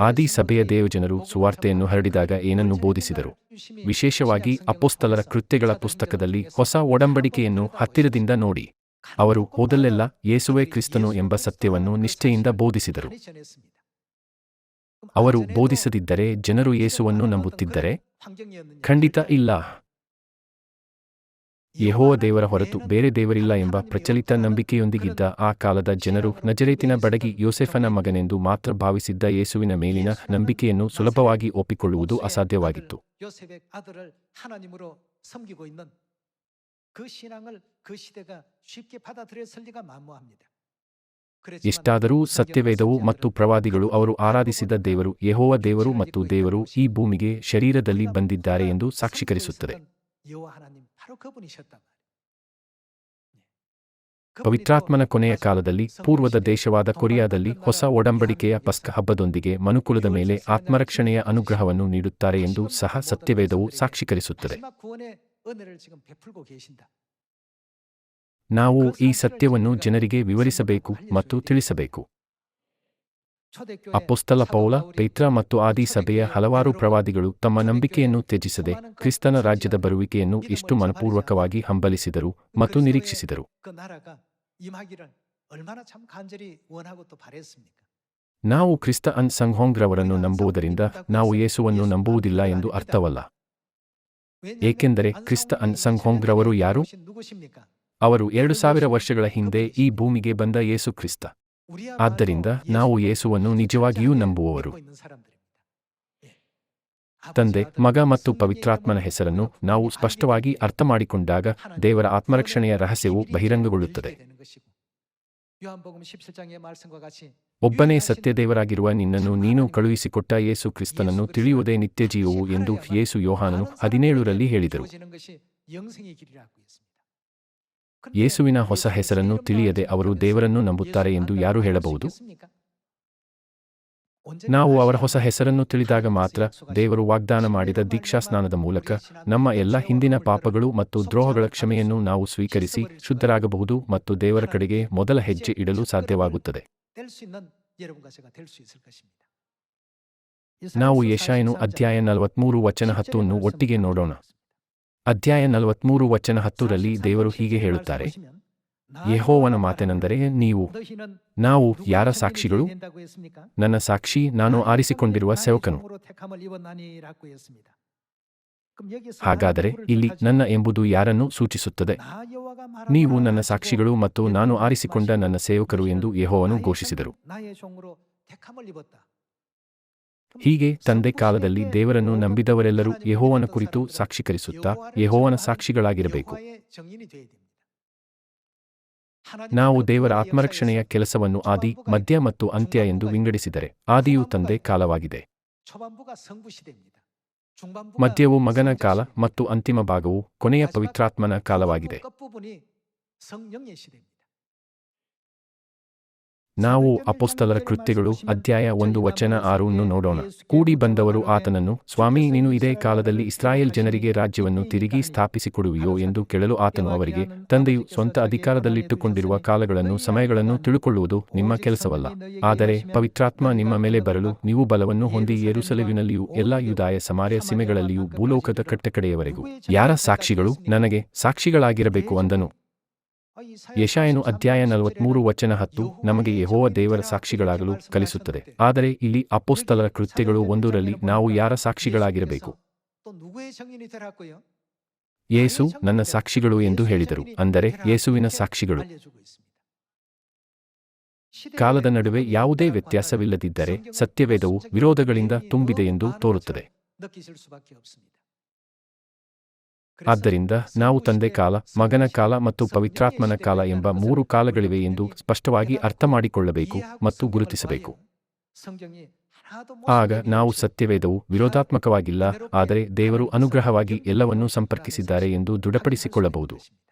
ಆದಿ ಸಭೆಯ ದೇವಜನರು ಸುವಾರ್ತೆಯನ್ನು ಹರಡಿದಾಗ ಏನನ್ನು ಬೋಧಿಸಿದರು? ವಿಶೇಷವಾಗಿ ಅಪೋಸ್ತಲರ ಕೃತ್ಯಗಳ ಪುಸ್ತಕದಲ್ಲಿ ಹೊಸ ಒಡಂಬಡಿಕೆಯನ್ನು ಹತ್ತಿರದಿಂದ ನೋಡಿ. ಅವರು ಹೋದಲ್ಲೆಲ್ಲ ಯೇಸುವೇ ಕ್ರಿಸ್ತನು ಎಂಬ ಸತ್ಯವನ್ನು ನಿಷ್ಠೆಯಿಂದ ಬೋಧಿಸಿದರು. ಅವರು ಬೋಧಿಸದಿದ್ದರೆ ಜನರು ಯೇಸುವನ್ನು ನಂಬುತ್ತಿದ್ದರೆ? ಖಂಡಿತ ಇಲ್ಲ. ಯಹೋವ ದೇವರ ಹೊರತು ಬೇರೆ ದೇವರಿಲ್ಲ ಎಂಬ ಪ್ರಚಲಿತ ನಂಬಿಕೆಯೊಂದಿಗಿದ್ದ ಆ ಕಾಲದ ಜನರು ನಜರೇತಿನ ಬಡಗಿ ಯೋಸೆಫನ ಮಗನೆಂದು ಮಾತ್ರ ಭಾವಿಸಿದ್ದ ಯೇಸುವಿನ ಮೇಲಿನ ನಂಬಿಕೆಯನ್ನು ಸುಲಭವಾಗಿ ಒಪ್ಪಿಕೊಳ್ಳುವುದು ಅಸಾಧ್ಯವಾಗಿತ್ತು. ಎಷ್ಟಾದರೂ ಸತ್ಯವೇದವು ಮತ್ತು ಪ್ರವಾದಿಗಳು ಅವರು ಆರಾಧಿಸಿದ ದೇವರು ಯಹೋವ ದೇವರು ಮತ್ತು ದೇವರು ಈ ಭೂಮಿಗೆ ಶರೀರದಲ್ಲಿ ಬಂದಿದ್ದಾರೆ ಎಂದು ಸಾಕ್ಷೀಕರಿಸುತ್ತದೆ. ಪವಿತ್ರಾತ್ಮನ ಕೊನೆಯ ಕಾಲದಲ್ಲಿ ಪೂರ್ವದ ದೇಶವಾದ ಕೊರಿಯಾದಲ್ಲಿ ಹೊಸ ಒಡಂಬಡಿಕೆಯ ಪಸ್ಕ ಹಬ್ಬದೊಂದಿಗೆ ಮನುಕುಲದ ಮೇಲೆ ಆತ್ಮರಕ್ಷಣೆಯ ಅನುಗ್ರಹವನ್ನು ನೀಡುತ್ತಾರೆ ಎಂದು ಸಹ ಸತ್ಯವೇದವು ಸಾಕ್ಷೀಕರಿಸುತ್ತದೆ ನಾವು ಈ ಸತ್ಯವನ್ನು ಜನರಿಗೆ ವಿವರಿಸಬೇಕು ಮತ್ತು ತಿಳಿಸಬೇಕು ಅಪ್ಪೊಸ್ತಲ ಪೌಲ ಪೈತ್ರ ಮತ್ತು ಆದಿ ಸಭೆಯ ಹಲವಾರು ಪ್ರವಾದಿಗಳು ತಮ್ಮ ನಂಬಿಕೆಯನ್ನು ತ್ಯಜಿಸದೆ ಕ್ರಿಸ್ತನ ರಾಜ್ಯದ ಬರುವಿಕೆಯನ್ನು ಇಷ್ಟು ಮನಪೂರ್ವಕವಾಗಿ ಹಂಬಲಿಸಿದರು ಮತ್ತು ನಿರೀಕ್ಷಿಸಿದರು. ನಾವು ಕ್ರಿಸ್ತ ಅನ್ ಸಂಘೋಂಗ್ರವರನ್ನು ನಂಬುವುದರಿಂದ ನಾವು ಯೇಸುವನ್ನು ನಂಬುವುದಿಲ್ಲ ಎಂದು ಅರ್ಥವಲ್ಲ. ಏಕೆಂದರೆ ಕ್ರಿಸ್ತ ಅನ್ ಸಂಘೋಂಗ್ರವರು ಯಾರು? ಅವರು ಎರಡು ಸಾವಿರ ವರ್ಷಗಳ ಹಿಂದೆ ಈ ಭೂಮಿಗೆ ಬಂದ ಯೇಸು ಕ್ರಿಸ್ತ. ಆದ್ದರಿಂದ ನಾವು ಯೇಸುವನ್ನು ನಿಜವಾಗಿಯೂ ನಂಬುವವರು. ತಂದೆ ಮಗ ಮತ್ತು ಪವಿತ್ರಾತ್ಮನ ಹೆಸರನ್ನು ನಾವು ಸ್ಪಷ್ಟವಾಗಿ ಅರ್ಥ ಮಾಡಿಕೊಂಡಾಗ ದೇವರ ಆತ್ಮರಕ್ಷಣೆಯ ರಹಸ್ಯವು ಬಹಿರಂಗಗೊಳ್ಳುತ್ತದೆ. ಒಬ್ಬನೇ ಸತ್ಯದೇವರಾಗಿರುವ ನಿನ್ನನ್ನು ನೀನು ಕಳುಹಿಸಿಕೊಟ್ಟ ಯೇಸು ಕ್ರಿಸ್ತನನ್ನು ತಿಳಿಯುವುದೇ ನಿತ್ಯಜೀವವು ಎಂದು ಯೇಸು ಯೋಹಾನನು ಹದಿನೇಳರಲ್ಲಿ ಹೇಳಿದರು. ಯೇಸುವಿನ ಹೊಸ ಹೆಸರನ್ನು ತಿಳಿಯದೆ ಅವರು ದೇವರನ್ನು ನಂಬುತ್ತಾರೆ ಎಂದು ಯಾರು ಹೇಳಬಹುದು? ನಾವು ಅವರ ಹೊಸ ಹೆಸರನ್ನು ತಿಳಿದಾಗ ಮಾತ್ರ ದೇವರು ವಾಗ್ದಾನ ಮಾಡಿದ ದೀಕ್ಷಾ ಸ್ನಾನದ ಮೂಲಕ ನಮ್ಮ ಎಲ್ಲ ಹಿಂದಿನ ಪಾಪಗಳು ಮತ್ತು ದ್ರೋಹಗಳ ಕ್ಷಮೆಯನ್ನು ನಾವು ಸ್ವೀಕರಿಸಿ ಶುದ್ಧರಾಗಬಹುದು ಮತ್ತು ದೇವರ ಕಡೆಗೆ ಮೊದಲ ಹೆಜ್ಜೆ ಇಡಲು ಸಾಧ್ಯವಾಗುತ್ತದೆ. ನಾವು ಯಶಾಯನು ಅಧ್ಯಾಯ ನಲವತ್ಮೂರು ವಚನ ಹತ್ತನ್ನು ಒಟ್ಟಿಗೆ ನೋಡೋಣ. ಅಧ್ಯಾಯ ನಲವತ್ಮೂರು ವಚನ ಹತ್ತರಲ್ಲಿ ದೇವರು ಹೀಗೆ ಹೇಳುತ್ತಾರೆ. ಯೆಹೋವನ ಮಾತೆನೆಂದರೆ ನೀವು. ನಾವು ಯಾರ ಸಾಕ್ಷಿಗಳು? ನನ್ನ ಸಾಕ್ಷಿ ನಾನು ಆರಿಸಿಕೊಂಡಿರುವ ಸೇವಕನು. ಹಾಗಾದರೆ ಇಲ್ಲಿ ನನ್ನ ಎಂಬುದು ಯಾರನ್ನು ಸೂಚಿಸುತ್ತದೆ? ನೀವು ನನ್ನ ಸಾಕ್ಷಿಗಳು ಮತ್ತು ನಾನು ಆರಿಸಿಕೊಂಡ ನನ್ನ ಸೇವಕರು ಎಂದು ಯೆಹೋವನು ಘೋಷಿಸಿದರು. ಹೀಗೆ ತಂದೆ ಕಾಲದಲ್ಲಿ ದೇವರನ್ನು ನಂಬಿದವರೆಲ್ಲರೂ ಯಹೋವನ ಕುರಿತು ಸಾಕ್ಷೀಕರಿಸುತ್ತಾ ಯಹೋವನ ಸಾಕ್ಷಿಗಳಾಗಿರಬೇಕು. ನಾವು ದೇವರ ಆತ್ಮರಕ್ಷಣೆಯ ಕೆಲಸವನ್ನು ಆದಿ, ಮಧ್ಯ ಮತ್ತು ಅಂತ್ಯ ಎಂದು ವಿಂಗಡಿಸಿದರೆ ಆದಿಯು ತಂದೆ ಕಾಲವಾಗಿದೆ. ಮಧ್ಯವು ಮಗನ ಕಾಲ ಮತ್ತು ಅಂತಿಮ ಭಾಗವು ಕೊನೆಯ ಪವಿತ್ರಾತ್ಮನ ಕಾಲವಾಗಿದೆ. ನಾವು ಅಪೋಸ್ತಲರ ಕೃತ್ಯಗಳು, ಅಧ್ಯಾಯ ಒಂದು, ವಚನ ಆರನ್ನು ನೋಡೋಣ. ಕೂಡಿ ಬಂದವರು ಆತನನ್ನು, ಸ್ವಾಮಿ, ನೀನು ಇದೇ ಕಾಲದಲ್ಲಿ ಇಸ್ರಾಯೇಲ್ ಜನರಿಗೆ ರಾಜ್ಯವನ್ನು ತಿರುಗಿ ಸ್ಥಾಪಿಸಿಕೊಡುವೆಯೋ ಎಂದು ಕೇಳಲು ಆತನು ಅವರಿಗೆ, ತಂದೆಯು ಸ್ವಂತ ಅಧಿಕಾರದಲ್ಲಿಟ್ಟುಕೊಂಡಿರುವ ಕಾಲಗಳನ್ನು, ಸಮಯಗಳನ್ನು ತಿಳುಕೊಳ್ಳುವುದು ನಿಮ್ಮ ಕೆಲಸವಲ್ಲ. ಆದರೆ ಪವಿತ್ರಾತ್ಮ ನಿಮ್ಮ ಮೇಲೆ ಬರಲು ನೀವು ಬಲವನ್ನು ಹೊಂದಿ ಏರುಸಲುವಿನಲ್ಲಿಯೂ ಎಲ್ಲಾ ಯುದಾಯ, ಸಮಾರ್ಯ ಸೀಮೆಗಳಲ್ಲಿಯೂ ಭೂಲೋಕದ ಕಟ್ಟಕಡೆಯವರೆಗೂ. ಯಾರ ಸಾಕ್ಷಿಗಳು? ನನಗೆ ಸಾಕ್ಷಿಗಳಾಗಿರಬೇಕು ಅಂದನು. ಯಶಾಯನು ಅಧ್ಯಾಯ ನಲವತ್ಮೂರು ವಚನ ಹತ್ತು, ನಮಗೆ ಯಹೋವ ದೇವರ ಸಾಕ್ಷಿಗಳಾಗಲು ಕಲಿಸುತ್ತದೆ. ಆದರೆ ಇಲ್ಲಿ ಅಪೋಸ್ತಲರ ಕೃತ್ಯಗಳು ಒಂದೂರಲ್ಲಿ ನಾವು ಯಾರ ಸಾಕ್ಷಿಗಳಾಗಿರಬೇಕು? ಯೇಸು ನನ್ನ ಸಾಕ್ಷಿಗಳು ಎಂದು ಹೇಳಿದರು. ಅಂದರೆ ಯೇಸುವಿನ ಸಾಕ್ಷಿಗಳು. ಕಾಲದ ನಡುವೆ ಯಾವುದೇ ವ್ಯತ್ಯಾಸವಿಲ್ಲದಿದ್ದರೆ ಸತ್ಯವೇದವು ವಿರೋಧಗಳಿಂದ ತುಂಬಿದೆ ಎಂದು ತೋರುತ್ತದೆ. ಆದ್ದರಿಂದ ನಾವು ತಂದೆ ಕಾಲ, ಮಗನ ಕಾಲ ಮತ್ತು ಪವಿತ್ರಾತ್ಮನ ಕಾಲ ಎಂಬ ಮೂರು ಕಾಲಗಳಿವೆ ಎಂದು ಸ್ಪಷ್ಟವಾಗಿ ಅರ್ಥಮಾಡಿಕೊಳ್ಳಬೇಕು ಮತ್ತು ಗುರುತಿಸಬೇಕು. ಆಗ ನಾವು ಸತ್ಯವೇದವು ವಿರೋಧಾತ್ಮಕವಾಗಿಲ್ಲ, ಆದರೆ ದೇವರು ಅನುಗ್ರಹವಾಗಿ ಎಲ್ಲವನ್ನೂ ಸಂಪರ್ಕಿಸಿದ್ದಾರೆ ಎಂದು ದೃಢಪಡಿಸಿಕೊಳ್ಳಬಹುದು.